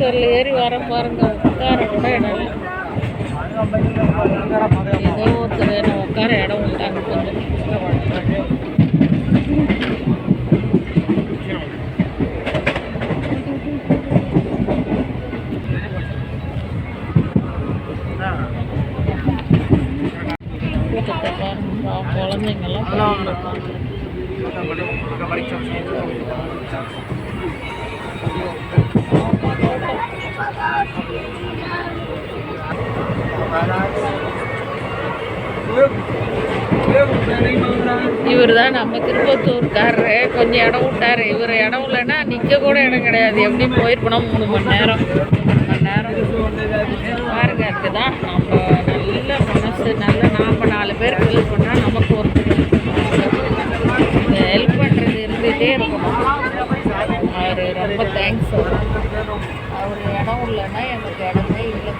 ஸ்டோரில் ஏறி வர பாருங்க உட்கார கூட இடம் இல்லை. ஏதோ ஒருத்தர் என்ன உட்கார இடம் விட்டாங்க கொஞ்சம் கூட்டத்தை பாருங்க குழந்தைங்கெல்லாம் பாருங்க. இவர் தான் நம்ம திருப்பத்தூர்காரரு. கொஞ்சம் இடம் விட்டாரு. இவர் இடம் இல்லைன்னா நிற்க கூட இடம் கிடையாது. எப்படி போயிருப்போம் மூணு மணி நேரம். மூணு மணி நேரம். பாருங்க அதுதான் நம்ம நல்ல மனசு. நல்ல நாம் நாலு பேர் ஹெல்ப் பண்ணால் நமக்கு ஒரு ஹெல்ப் பண்ணுறது இருந்துகிட்டே இருக்கணும் அவர் ரொம்ப தேங்க்ஸ் அவர் இடம் இல்லைன்னா எனக்கு இடமே இல்லை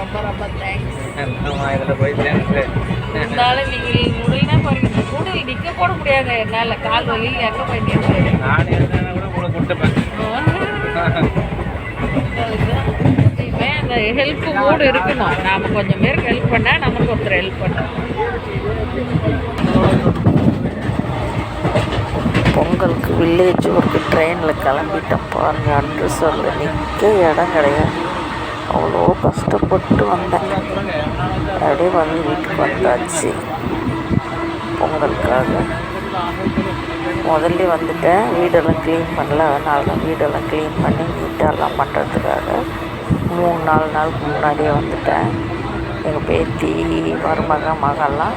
ரொம்ப ரொம்ப தேங்க்ஸ் இதில் போய் இருந்தாலும் நீங்கள் முடியலன்னா பாருங்க கூட நிற்க கூட முடியாது. என்னால் கால் வலி எங்கே போய் நிற்கிறது நான் இருந்தால் கூட கொடுத்துப்பேன் அந்த ஹெல்ப் மூடு இருக்கணும். நாம் கொஞ்சம் பேருக்கு ஹெல்ப் பண்ணால் நமக்கு ஒருத்தர் ஹெல்ப் பண்ணணும். வில்லேஜ் ஒர்க்கு ட்ரெயினில் கிளம்பிட்டேன் பாருங்க அன்று சொல்ல நிற்க இடம் கிடையாது. அவ்வளோ கஷ்டப்பட்டு வந்தேன். அப்படியே வந்து வீட்டுக்கு வந்தாச்சு. பொங்கலுக்காக. முதல்ல வந்துட்டேன். வீடெல்லாம் க்ளீன் பண்ணல. அதனால தான் வீடெல்லாம் க்ளீன் பண்ணி நீட்டாலாம் பண்ணுறதுக்காக மூணு நாலு நாளுக்கு முன்னாடியே வந்துட்டேன். எங்கள் பேத்தி மருமக மகள்லாம்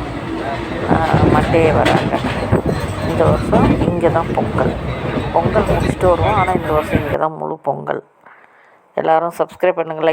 மண்டே வராங்க. இந்த வருஷம் இங்கே தான் பொங்கல். பொங்கல் முடிச்சுட்டு வருவோம். ஆனால் இந்த வருஷம் இங்கே தான் முழு பொங்கல். எல்லோரும் சப்ஸ்கிரைப் பண்ணுங்கள்